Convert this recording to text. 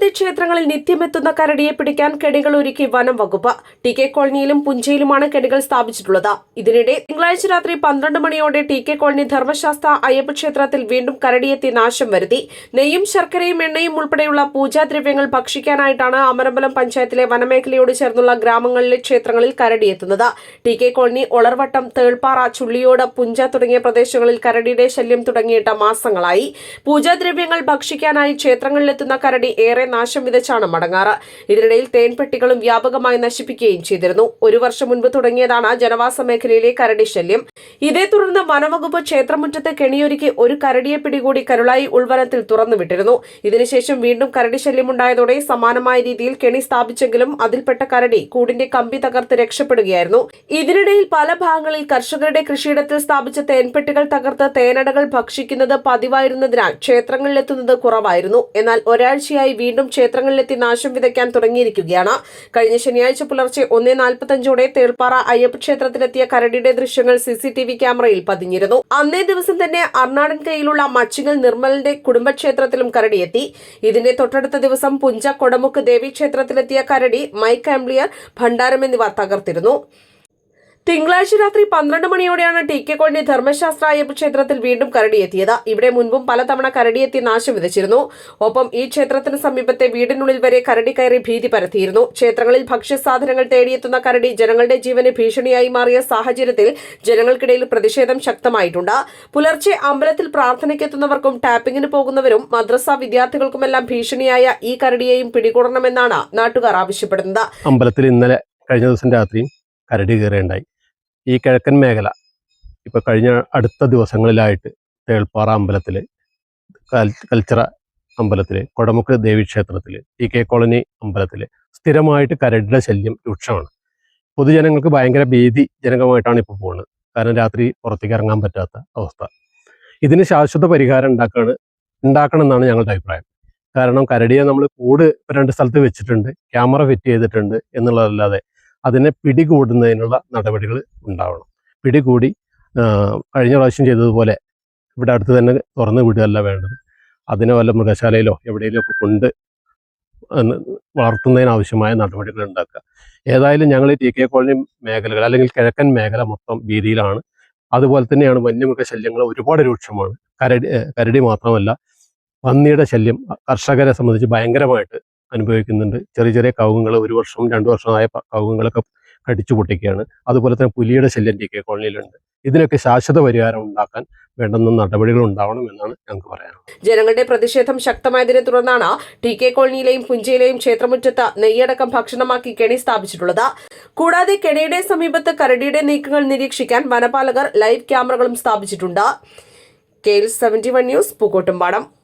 അമ്പലത്തെ ക്ഷേത്രങ്ങളിൽ നിത്യമെത്തുന്ന കരടിയെ പിടിക്കാൻ കെണികൾ ഒരുക്കി വനം വകുപ്പ്. ടി കെ കോളനിയിലും പുഞ്ചയിലുമാണ് കെണികൾ സ്ഥാപിച്ചിട്ടുള്ളത്. ഇതിനിടെ തിങ്കളാഴ്ച രാത്രി പന്ത്രണ്ട് മണിയോടെ T K colony Dharmasastha Ayyappa ക്ഷേത്രത്തിൽ വീണ്ടും കരടിയെത്തി നാശം വരുത്തി. നെയ്യും ശർക്കരയും എണ്ണയും ഉൾപ്പെടെയുള്ള പൂജാദ്രവ്യങ്ങൾ ഭക്ഷിക്കാനായിട്ടാണ് അമരമ്പലം പഞ്ചായത്തിലെ വനമേഖലയോട് ചേർന്നുള്ള ഗ്രാമങ്ങളിലെ ക്ഷേത്രങ്ങളിൽ കരടിയെത്തുന്നത്. T K colony Olarvattam Thelppara Chulliyode Puncha തുടങ്ങിയ പ്രദേശങ്ങളിൽ കരടിയുടെ ശല്യം തുടങ്ങിയിട്ട് മാസങ്ങളായി. പൂജാദ്രവ്യങ്ങൾ ഭക്ഷിക്കാനായി ക്ഷേത്രങ്ങളിലെത്തുന്ന കരടി ഏറെ നാശം വിതച്ചാണ് മടങ്ങാറ്. ഇതിനിടയിൽ തേൻപെട്ടികളും വ്യാപകമായി നശിപ്പിക്കുകയും ചെയ്തിരുന്നു. ഒരു വർഷം മുൻപ് തുടങ്ങിയതാണ് ജനവാസ മേഖലയിലെ കരടി ശല്യം. ഇതേ തുടർന്ന് വനവകുപ്പ് ക്ഷേത്രമുറ്റത്ത് കെണിയൊരുക്കി ഒരു കരടിയെ പിടികൂടി കരുളായി ഉൾവനത്തിൽ തുറന്നുവിട്ടിരുന്നു ഇതിനുശേഷം വീണ്ടും കരടി ശല്യമുണ്ടായതോടെ സമാനമായ രീതിയിൽ കെണി സ്ഥാപിച്ചെങ്കിലും അതിൽപ്പെട്ട കരടി കൂടിന്റെ കമ്പി തകർത്ത് രക്ഷപ്പെടുകയായിരുന്നു. ഇതിനിടയിൽ പല ഭാഗങ്ങളിൽ കർഷകരുടെ കൃഷിയിടത്തിൽ സ്ഥാപിച്ച തേൻപെട്ടികൾ തകർത്ത് തേനടകൾ ഭക്ഷിക്കുന്നത് പതിവായിരുന്നതിനാൽ ക്ഷേത്രങ്ങളിലെത്തുന്നത് കുറവായിരുന്നു. എന്നാൽ ഒരാഴ്ചയായി വീണ്ടും ക്ഷേത്രങ്ങളിലെത്തി നാശം വിതയ്ക്കാൻ തുടങ്ങിയിരിക്കുകയാണ്. കഴിഞ്ഞ ശനിയാഴ്ച പുലർച്ചെ ഒന്നേ നാൽപ്പത്തഞ്ചോടെ തേൾപ്പാറ അയ്യപ്പ ക്ഷേത്രത്തിലെത്തിയ കരടിയുടെ ദൃശ്യങ്ങൾ സി സി ടി വി ക്യാമറയിൽ പതിഞ്ഞിരുന്നു. അന്നേ ദിവസം തന്നെ അർണാടൻ കൈയിലുള്ള മച്ചിങ്ങൽ നിർമ്മലിന്റെ കുടുംബക്ഷേത്രത്തിലും കരടിയെത്തി. ഇതിന്റെ തൊട്ടടുത്ത ദിവസം പുഞ്ച കൊടമുക്ക് ദേവീക്ഷേത്രത്തിലെത്തിയ കരടി മൈക്ക് ആംബ്ലിയർ ഭണ്ഡാരം എന്നിവ തകർത്തിരുന്നു. തിങ്കളാഴ്ച രാത്രി പന്ത്രണ്ട് മണിയോടെയാണ് ടി കെ കോളനി ധർമ്മശാസ്ത്ര അയ്യപ്പ ക്ഷേത്രത്തിൽ വീണ്ടും കരടിയെത്തിയത്. ഇവിടെ മുൻപും പലതവണ കരടിയെത്തി നാശം വിതച്ചിരുന്നു. ഒപ്പം ഈ ക്ഷേത്രത്തിന് സമീപത്തെ വീടിനുള്ളിൽ വരെ കരടി കയറി ഭീതി പരത്തിയിരുന്നു. ക്ഷേത്രങ്ങളിൽ ഭക്ഷ്യസാധനങ്ങൾ തേടിയെത്തുന്ന കരടി ജനങ്ങളുടെ ജീവന് ഭീഷണിയായി മാറിയ സാഹചര്യത്തിൽ ജനങ്ങൾക്കിടയിൽ പ്രതിഷേധം ശക്തമായിട്ടുണ്ട്. പുലർച്ചെ അമ്പലത്തിൽ പ്രാർത്ഥനയ്ക്കെത്തുന്നവർക്കും ടാപ്പിംഗിന് പോകുന്നവരും മദ്രസ വിദ്യാർത്ഥികൾക്കുമെല്ലാം ഭീഷണിയായ ഈ കരടിയെയും പിടികൂടണമെന്നാണ് നാട്ടുകാർ ആവശ്യപ്പെടുന്നത്. അമ്പലത്തിൽ ഇന്നലെ കഴിഞ്ഞ ദിവസം രാത്രിയും കരടി കയറുകയുണ്ടായി. ഈ കിഴക്കൻ മേഖല ഇപ്പോൾ കഴിഞ്ഞ അടുത്ത ദിവസങ്ങളിലായിട്ട് തേൾപ്പാറ അമ്പലത്തിൽ കൽച്ചറ അമ്പലത്തിൽ കൊടമുക്ക് ദേവീക്ഷേത്രത്തിൽ ടി കെ കോളനി അമ്പലത്തിൽ സ്ഥിരമായിട്ട് കരടിയുടെ ശല്യം രൂക്ഷമാണ്. പൊതുജനങ്ങൾക്ക് ഭയങ്കര ഭീതിജനകമായിട്ടാണ് ഇപ്പോൾ പോകുന്നത് കാരണം രാത്രി പുറത്തേക്ക് ഇറങ്ങാൻ പറ്റാത്ത അവസ്ഥ. ഇതിന് ശാശ്വത പരിഹാരം ഉണ്ടാക്കാണ് ഉണ്ടാക്കണം എന്നാണ് ഞങ്ങളുടെ അഭിപ്രായം. കാരണം കരടിയെ നമ്മൾ കൂട് ഇപ്പൊ രണ്ട് സ്ഥലത്ത് വെച്ചിട്ടുണ്ട് ക്യാമറ ഫിറ്റ് ചെയ്തിട്ടുണ്ട് എന്നുള്ളതല്ലാതെ അതിനെ പിടികൂടുന്നതിനുള്ള നടപടികൾ ഉണ്ടാവണം. പിടികൂടി കഴിഞ്ഞ പ്രാവശ്യം ചെയ്തതുപോലെ ഇവിടെ അടുത്ത് തന്നെ തുറന്നു വിടുകയല്ല വേണ്ടത്. അതിനെ വല്ല മൃഗശാലയിലോ എവിടെയെങ്കിലും ഒക്കെ കൊണ്ട് വളർത്തുന്നതിനാവശ്യമായ നടപടികൾ ഉണ്ടാക്കുക. ഏതായാലും ഞങ്ങൾ ടി കെ കോളനി മേഖലകൾ അല്ലെങ്കിൽ കിഴക്കൻ മേഖല മൊത്തം ഭീതിയിലാണ്. അതുപോലെ തന്നെയാണ് വന്യമൃഗശല്യങ്ങൾ ഒരുപാട് രൂക്ഷമാണ്. കരടി കരടി മാത്രമല്ല പന്നിയുടെ ശല്യം കർഷകരെ സംബന്ധിച്ച് ഭയങ്കരമായിട്ട് അനുഭവിക്കുന്നുണ്ട്. ചെറിയ ചെറിയ കവുങ്ങൾ ഒരു വർഷം രണ്ടു വർഷമായ കവുങ്ങുകളൊക്കെ കടിച്ചു പൊട്ടിക്കുകയാണ്. അതുപോലെ തന്നെ പുലിയുടെ ശല്യം ടി കെ കോളനിയിലുണ്ട്. ഇതിനൊക്കെ ശാശ്വത പരിഹാരം ഉണ്ടാക്കാൻ വേണ്ടുന്ന നടപടികൾ ഉണ്ടാവണം എന്നാണ് ഞങ്ങൾക്ക് പറയാനുള്ളത്. ജനങ്ങളുടെ പ്രതിഷേധം ശക്തമായതിനെ തുടർന്നാണ് ടി കെ കോളനിയിലെയും പുഞ്ചയിലെയും ക്ഷേത്രമുറ്റത്ത് നെയ്യടക്കം ഭക്ഷണമാക്കി കെണി സ്ഥാപിച്ചിട്ടുള്ളത്. കൂടാതെ കെണിയുടെ സമീപത്ത് കരടിയുടെ നീക്കങ്ങൾ നിരീക്ഷിക്കാൻ വനപാലകർ ലൈവ് ക്യാമറകളും സ്ഥാപിച്ചിട്ടുണ്ട്. K L seventy one news Pookkottumpadam.